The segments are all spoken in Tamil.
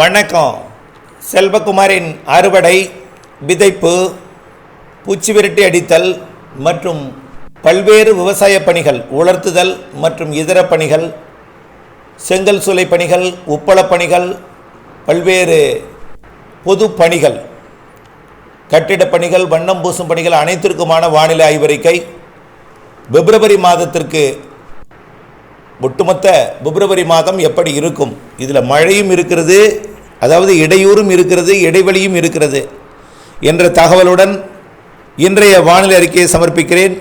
வணக்கம். செல்வகுமாரின் அறுவடை விதைப்பு பூச்சி விரட்டி அடித்தல் மற்றும் பல்வேறு விவசாய பணிகள் உலர்த்துதல் மற்றும் இதர பணிகள் செங்கல் சூளை பணிகள் உப்பளப் பணிகள் பல்வேறு பொது பணிகள் கட்டிடப் பணிகள் வண்ணம் பூசும் பணிகள் அனைத்திற்குமான வானிலை ஆய்வறிக்கை பிப்ரவரி மாதத்திற்கு ஒட்டுமொத்த பிப்ரவரி மாதம் எப்படி இருக்கும்? இதில் மழையும் இருக்கிறது அதாவது இடையூறும் இருக்கிறது இடைவெளியும் இருக்கிறது என்ற தகவலுடன் இன்றைய வானிலை அறிக்கையை சமர்ப்பிக்கிறேன்.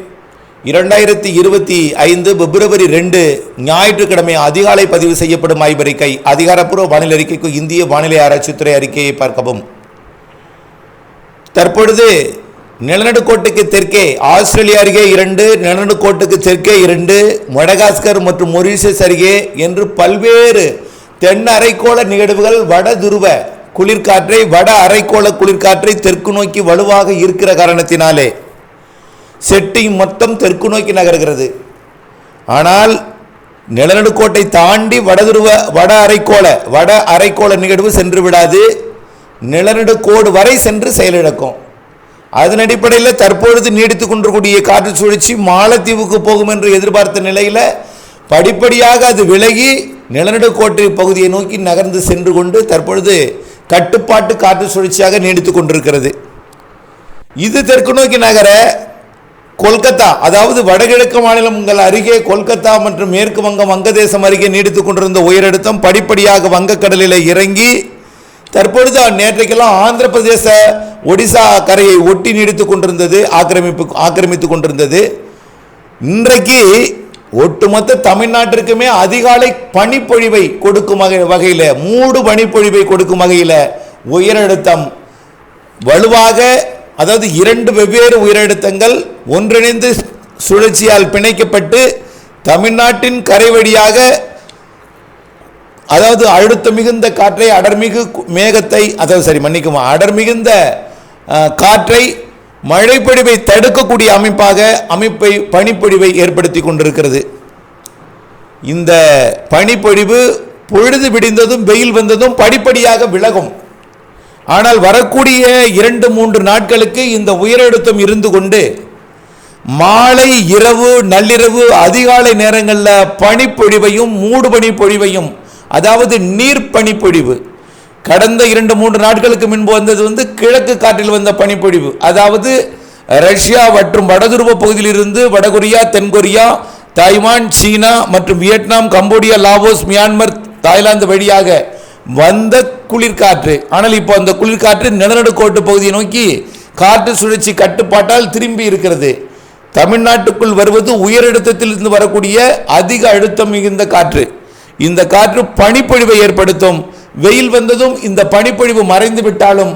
இரண்டாயிரத்தி இருபத்தி ஐந்து பிப்ரவரி ரெண்டு ஞாயிற்றுக்கிழமை அதிகாலை பதிவு செய்யப்படும் ஆய்வறிக்கை அதிகாரப்பூர்வ வானிலை அறிக்கைக்கு இந்திய வானிலை ஆராய்ச்சித்துறை அறிக்கையை பார்க்கவும். தற்பொழுது நிலநடுக்கோட்டுக்கு தெற்கே ஆஸ்திரேலியா அருகே இரண்டு நிலநடுக்கோட்டுக்கு தெற்கே இரண்டு மடகாஸ்கர் மற்றும் மொரீஷியஸ் அருகே என்று பல்வேறு தென் அரைக்கோள நிகழ்வுகள் வட துருவ குளிர்காற்றை வட அரைக்கோள குளிர்காற்றை தெற்கு நோக்கி வலுவாக இருக்கிற காரணத்தினாலே செட்டிங் மொத்தம் தெற்கு நோக்கி நகர்கிறது. ஆனால் நிலநடுக்கோட்டை தாண்டி வடதுருவ வட அரைக்கோள வட அரைக்கோள நிகழ்வு சென்று விடாது. நிலநடுக்கோடு வரை சென்று செயலிழக்கும் அதன் அடிப்படையில் தற்பொழுது நீடித்து கொண்டிருக்கூடிய காற்று சுழற்சி மாலத்தீவுக்கு போகும் என்று எதிர்பார்த்த நிலையில் படிப்படியாக அது விலகி நிலநடுக்கோட்டை பகுதியை நோக்கி நகர்ந்து சென்று கொண்டு தற்பொழுது கட்டுப்பாட்டு காற்று சுழற்சியாக நீடித்து கொண்டிருக்கிறது. இது தெற்கு நோக்கி நகர கொல்கத்தா அதாவது வடகிழக்கு மாநிலம் உங்கள் அருகே கொல்கத்தா மற்றும் மேற்கு வங்கம் வங்கதேசம் அருகே நீடித்துக் கொண்டிருந்த உயரழுத்தம் படிப்படியாக வங்கக்கடலில் இறங்கி தற்பொழுது நேற்றைக்கெல்லாம் ஆந்திர பிரதேச ஒடிசா கரையை ஒட்டி நீடித்துக் கொண்டிருந்தது ஆக்கிரமிப்பு ஆக்கிரமித்துக் கொண்டிருந்தது. இன்றைக்கு ஒட்டுமொத்த தமிழ்நாட்டிற்குமே அதிகாலை பனிப்பொழிவை கொடுக்கும் வகை வகையில் மூடு பனிப்பொழிவை கொடுக்கும் வகையில் உயரழுத்தம் வலுவாக அதாவது இரண்டு வெவ்வேறு உயரழுத்தங்கள் ஒன்றிணைந்து சுழற்சியால் பிணைக்கப்பட்டு தமிழ்நாட்டின் கரை வழியாக அதாவது அழுத்தம் மிகுந்த காற்றை அடர்மிகு மேகத்தை அதாவது சரி மன்னிக்குமா அடர் மிகுந்த காற்றை மழைப்பொழிவை தடுக்கக்கூடிய அமைப்பாக அமைப்பை பனிப்பொழிவை ஏற்படுத்தி கொண்டிருக்கிறது. இந்த பனிப்பொழிவு பொழுது விடிந்ததும் வெயில் வந்ததும் படிப்படியாக விலகும். ஆனால் வரக்கூடிய இரண்டு மூன்று நாட்களுக்கு இந்த உயரழுத்தம் இருந்து கொண்டு மாலை இரவு நள்ளிரவு அதிகாலை நேரங்களில் பனிப்பொழிவையும் மூடு பனிப்பொழிவையும் அதாவது நீர் பனிப்பொழிவு கடந்த இரண்டு மூன்று நாட்களுக்கு முன்பு வந்தது வந்து கிழக்கு காற்றில் வந்த பனிப்பொழிவு. அதாவது ரஷ்யா மற்றும் வடதுருவ பகுதியிலிருந்து வடகொரியா தென்கொரியா தாய்வான் சீனா மற்றும் Vietnam Cambodia Laos Myanmar Thailand வழியாக வந்த குளிர்காற்று. ஆனால் இப்போ அந்த குளிர்காற்று நிலநடுக்கோட்டு பகுதியை நோக்கி காற்று சுழற்சி கட்டுப்பாட்டால் திரும்பி இருக்கிறது. தமிழ்நாட்டுக்குள் வருவது உயரழுத்தத்திலிருந்து வரக்கூடிய அதிக அழுத்தம் மிகுந்த காற்று. இந்த காற்று பனிப்பொழிவை ஏற்படுத்தும். வெயில் வந்ததும் இந்த பனிப்பொழிவு மறைந்து விட்டாலும்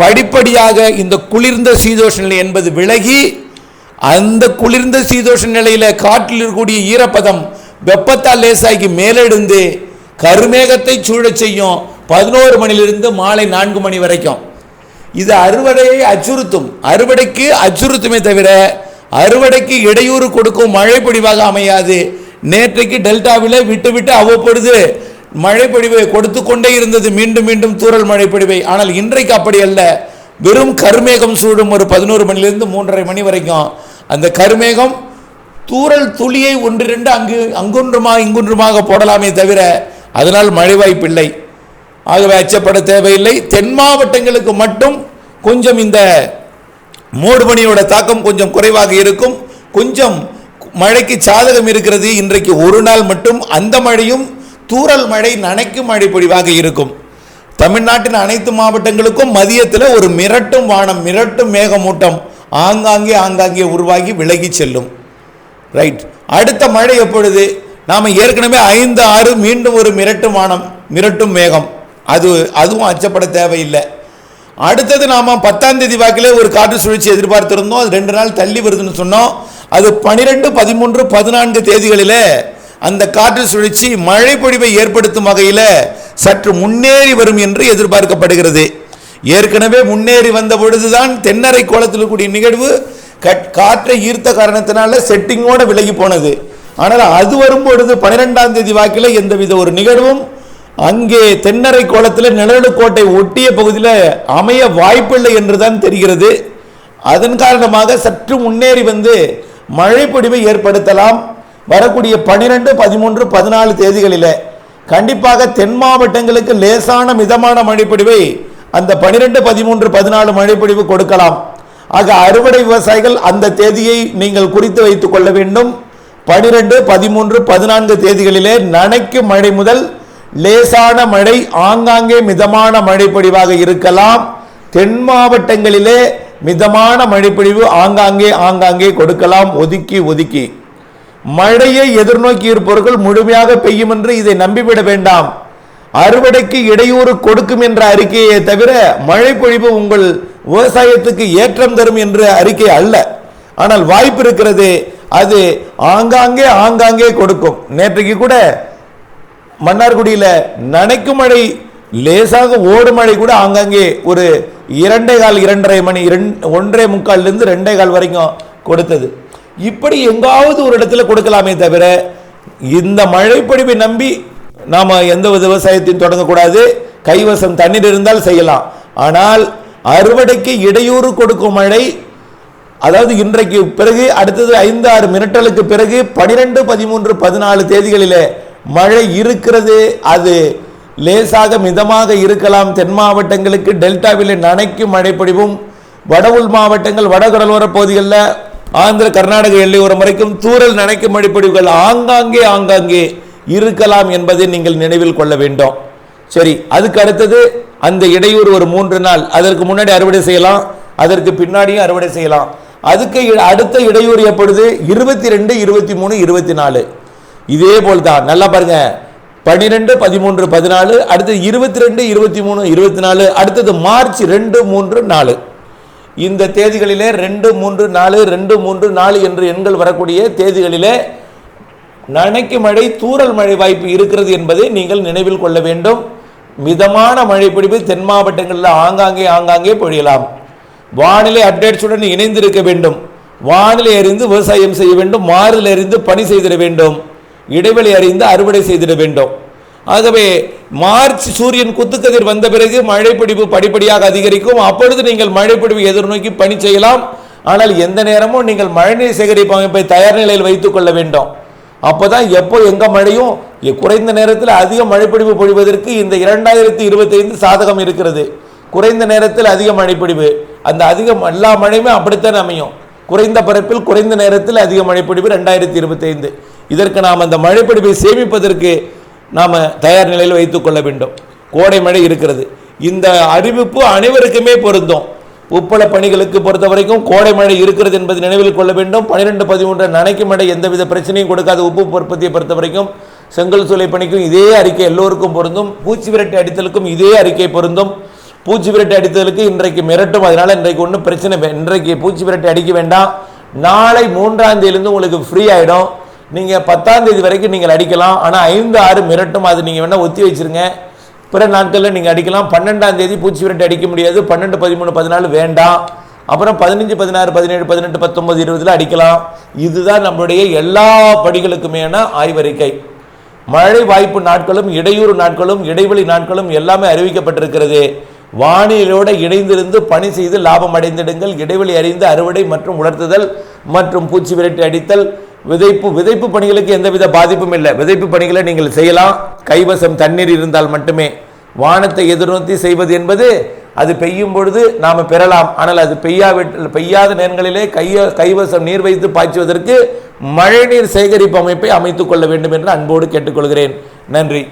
படிப்படியாக இந்த குளிர்ந்த சீதோஷ நிலை என்பது விலகி அந்த குளிர்ந்த சீதோஷ நிலையில் காற்றில் இருக்கக்கூடிய ஈரப்பதம் வெப்பத்தால் லேசாகி மேலெடுந்து கருமேகத்தை சூழச் செய்யும் பதினோரு மணிலிருந்து மாலை நான்கு மணி வரைக்கும். இது அறுவடையை அச்சுறுத்தும். அறுவடைக்கு அச்சுறுத்துமே தவிர அறுவடைக்கு இடையூறு கொடுக்கும் மழை பொழிவாக அமையாது. நேற்றைக்கு டெல்டாவில் விட்டு விட்டு அவ்வப்பொழுது மழை கொடுத்து கொண்டே இருந்தது. மீண்டும் மீண்டும் தூரல் மழைப்பொழிவை. ஆனால் இன்றைக்கு அப்படி அல்ல. வெறும் கருமேகம் சூடும் ஒரு பதினோரு மணிலிருந்து மூன்றரை மணி வரைக்கும். அந்த கருமேகம் தூரல் துளியை ஒன்றிரண்டு அங்கு அங்கொன்றுமாக இங்கொன்றுமாக போடலாமே தவிர அதனால் மழை வாய்ப்பில்லை. ஆகவே அச்சப்பட தேவையில்லை. தென் மாவட்டங்களுக்கு மட்டும் கொஞ்சம் இந்த மூடுபனியோட தாக்கம் கொஞ்சம் குறைவாக இருக்கும். கொஞ்சம் மழைக்கு சாதகம் இருக்கிறது இன்றைக்கு ஒரு நாள் மட்டும். அந்த மழையும் தூறல் மழை நனைக்கும் மழை பொழிவாக இருக்கும். தமிழ்நாட்டின் அனைத்து மாவட்டங்களுக்கும் மதியத்தில் ஒரு மிரட்டும் வானம் மிரட்டும் மேகமூட்டம் ஆங்காங்கே ஆங்காங்கே உருவாகி விலகி செல்லும். ரைட் அடுத்த மழை எப்பொழுது? நாம் ஏற்கனவே ஐந்து ஆறு மீண்டும் ஒரு மிரட்டும் வானம் மிரட்டும் மேகம். அது அதுவும் அச்சப்பட தேவையில்லை. அடுத்தது நாம் பத்தாம் தேதி வாக்கிலே ஒரு காற்று சுழற்சி எதிர்பார்த்திருந்தோம். அது ரெண்டு நாள் தள்ளி வருதுன்னு சொன்னோம். அது பனிரெண்டு பதிமூன்று பதினான்கு தேதிகளில் அந்த காற்று சுழற்சி மழைப்பொழிவை ஏற்படுத்தும் வகையில் சற்று முன்னேறி வரும் என்று எதிர்பார்க்கப்படுகிறது. ஏற்கனவே முன்னேறி வந்த பொழுதுதான் தென்னரை கோலத்தில் கூடிய நிகழ்வு கட்- காற்றை ஈர்த்த காரணத்தினால செட்டிங்கோட விலகி போனது. ஆனால் அது வரும்பொழுது பன்னிரெண்டாம் தேதி வாக்கில் எந்தவித ஒரு நிகழ்வும் அங்கே தென்னரை கோலத்தில் நிழலுக்கோட்டை ஒட்டிய பகுதியில் அமைய வாய்ப்பில்லை என்றுதான் தெரிகிறது. அதன் காரணமாக சற்று முன்னேறி வந்து மழைப்பொடிவை ஏற்படுத்தலாம். வரக்கூடிய பனிரெண்டு பதிமூன்று பதினாலு தேதிகளில் கண்டிப்பாக தென் மாவட்டங்களுக்கு லேசான மிதமான மழைப்பொழிவை அந்த பனிரெண்டு பதிமூன்று பதினாலு மழைப்பொழிவு கொடுக்கலாம். ஆக அறுவடை விவசாயிகள் அந்த தேதியை நீங்கள் குறித்து வைத்துக் கொள்ள வேண்டும். பனிரெண்டு பதிமூன்று பதினான்கு தேதிகளிலே நனைக்கும் மழை முதல் லேசான மழை ஆங்காங்கே மிதமான மழைப்பொழிவாக இருக்கலாம். தென் மாவட்டங்களிலே மிதமான மழைப்பொழிவு ஆங்காங்கே ஆங்காங்கே கொடுக்கலாம். ஒதுக்கி ஒதுக்கி. மழையை எதிர்நோக்கி இருப்பவர்கள் முழுமையாக பெய்யும் என்று இதை நம்பிவிட வேண்டாம். அறுவடைக்கு இடையூறு கொடுக்கும் என்ற அறிக்கையை தவிர மழை பொழிவு உங்கள் விவசாயத்துக்கு ஏற்றம் தரும் என்ற அறிக்கை அல்ல. ஆனால் வாய்ப்பு இருக்கிறது அது ஆங்காங்கே ஆங்காங்கே கொடுக்கும். நேற்றைக்கு கூட மன்னார்குடியில் நனைக்கும் மழை லேசாக ஓடும் மழை கூட ஆங்காங்கே ஒரு இரண்டே கால் இரண்டரை மணி ரெண் ஒன்றே முக்கால்லேருந்து ரெண்டே கால் வரைக்கும் கொடுத்தது. இப்படி எங்காவது ஒரு இடத்துல கொடுக்கலாமே தவிர இந்த மழைப்பொழிவை நம்பி நாம் எந்த விவசாயத்தையும் தொடங்கக்கூடாது. கைவசம் தண்ணீர் இருந்தால் செய்யலாம். ஆனால் அறுவடைக்கு இடையூறு கொடுக்கும் மழை அதாவது இன்றைக்கு பிறகு அடுத்தது ஐந்து ஆறு மினிட்டலுக்கு பிறகு பனிரெண்டு பதிமூன்று பதினாலு தேதிகளில் மழை இருக்கிறது. அது லேசாக மிதமாக இருக்கலாம். தென் மாவட்டங்களுக்கு டெல்டாவில் நனைக்கும் மழைப்பொழிவும் வட உள் மாவட்டங்கள் வடகடலோர பகுதிகளில் ஆந்திர கர்நாடக எல்லையோரம் வரைக்கும் தூரல் நனைக்கும் மழைப்பொழிவுகள் ஆங்காங்கே ஆங்காங்கே இருக்கலாம் என்பதை நீங்கள் நினைவில் கொள்ள வேண்டும். சரி அதுக்கு அடுத்தது அந்த இடையூறு ஒரு மூன்று நாள். அதற்கு முன்னாடி அறுவடை செய்யலாம் அதற்கு பின்னாடியும் அறுவடை செய்யலாம். அதுக்கு அடுத்த இடையூறு எப்பொழுது? இருபத்தி ரெண்டு இருபத்தி மூணு இருபத்தி நாலு இதே போல் தான் நல்லா பாருங்க. பன்னிரெண்டு பதிமூன்று பதினாலு அடுத்தது இருபத்தி ரெண்டு இருபத்தி மூணு இருபத்தி நாலு அடுத்தது மார்ச் ரெண்டு மூன்று நாலு. இந்த தேதிகளிலே ரெண்டு மூன்று நாலு ரெண்டு மூன்று நாலு என்று எண்கள் வரக்கூடிய தேதிகளிலே நனைக்கு மழை தூறல் மழை வாய்ப்பு இருக்கிறது என்பதை நீங்கள் நினைவில் கொள்ள வேண்டும். மிதமான மழை பிடிப்பு தென் மாவட்டங்களில் ஆங்காங்கே ஆங்காங்கே பொழியலாம். வானிலை அப்டேட்ஸுடன் இணைந்திருக்க வேண்டும். வானிலை அறிந்து விவசாயம் செய்ய வேண்டும். மாறுதல் அறிந்து பணி செய்திட வேண்டும். இடைவெளி அறிந்து அறுவடை செய்திட வேண்டும். ஆகவே மார்ச் சூரியன் குத்துக்கதிர் வந்த பிறகு மழைப்பிடிப்பு படிப்படியாக அதிகரிக்கும். அப்பொழுது நீங்கள் மழைப்பிடிப்பு எதிர்நோக்கி பணி செய்யலாம். ஆனால் எந்த நேரமும் நீங்கள் மழைநீர் சேகரிப்பு அமைப்பை தயார் நிலையில் வைத்துக் கொள்ள வேண்டும். அப்போதான் எப்போ எங்க மழையும் குறைந்த நேரத்தில் அதிக மழைப்பிடிப்பு பொழிவதற்கு இந்த இரண்டாயிரத்தி இருபத்தைந்து சாதகம் இருக்கிறது. குறைந்த நேரத்தில் அதிக மழைப்பிடிவு. அந்த அதிக எல்லா மழையுமே அப்படித்தான் அமையும். குறைந்த பரப்பில் குறைந்த நேரத்தில் அதிக மழைப்பிடிவு ரெண்டாயிரத்தி இருபத்தைந்து. இதற்கு நாம் அந்த மழைப்பிடிவை சேமிப்பதற்கு நாம் தயார் நிலையில் வைத்துக்கொள்ள வேண்டும். கோடை மழை இருக்கிறது. இந்த அறிவிப்பு அனைவருக்குமே பொருந்தும். உப்பள பணிகளுக்கு பொறுத்த வரைக்கும் கோடை மழை இருக்கிறது என்பதை நினைவில் கொள்ள வேண்டும். பன்னிரெண்டு பதிமூன்று நனைக்கும் மழை எந்தவித பிரச்சனையும் கொடுக்காத உப்பு உற்பத்தியை பொறுத்த வரைக்கும் செங்கல் சூளை பணிக்கும் இதே அறிக்கை எல்லோருக்கும் பொருந்தும். பூச்சி விரட்டி அடித்தலுக்கும் இதே அறிக்கை பொருந்தும். பூச்சி விரட்டி அடித்தலுக்கு இன்றைக்கு மிரட்டும். அதனால் இன்றைக்கு ஒன்றும் பிரச்சனை இன்றைக்கு பூச்சி விரட்டி அடிக்க வேண்டாம். நாளை மூன்றாம் தேதியிலிருந்து உங்களுக்கு ஃப்ரீ ஆகிடும் நீங்கள் பத்தாம் தேதி வரைக்கும் நீங்கள் அடிக்கலாம். ஆனால் ஐந்து ஆறு மிரட்டும் அது நீங்கள் வேணால் ஒத்தி வச்சிருங்க. பிற நாட்களில் நீங்கள் அடிக்கலாம். பன்னெண்டாம் தேதி பூச்சி விரட்டி அடிக்க முடியாது. பன்னெண்டு பதிமூணு பதினாலு வேண்டாம். அப்புறம் பதினஞ்சு பதினாறு பதினேழு பதினெட்டு பத்தொன்பது இருபதுல அடிக்கலாம். இதுதான் நம்மளுடைய எல்லா படிகளுக்குமேன ஆய்வறிக்கை. மழை வாய்ப்பு நாட்களும் இடையூறு நாட்களும் இடைவெளி நாட்களும் எல்லாமே அறிவிக்கப்பட்டிருக்கிறது. வானிலையோடு இணைந்திருந்து பணி செய்து லாபம் அடைந்திடுங்கள். இடைவெளி அறிந்து அறுவடை மற்றும் உலர்த்துதல் மற்றும் பூச்சி விரட்டி அடித்தல் விதைப்பு விதைப்பு பணிகளுக்கு எந்தவித பாதிப்பும் இல்லை. விதைப்பு பணிகளை நீங்கள் செய்யலாம். கைவசம் தண்ணீர் இருந்தால் மட்டுமே வானத்தை எதிர்நோக்கி செய்வது என்பது அது பெய்யும் பொழுது நாம் பெறலாம். ஆனால் அது பெய்யாவிட்டு பெய்யாத நேரங்களிலே கைய கைவசம் நீர் வைத்து பாய்ச்சுவதற்கு மழைநீர் சேகரிப்பு அமைப்பை அமைத்துக் கொள்ள வேண்டும் என்று அன்போடு கேட்டுக்கொள்கிறேன். நன்றி.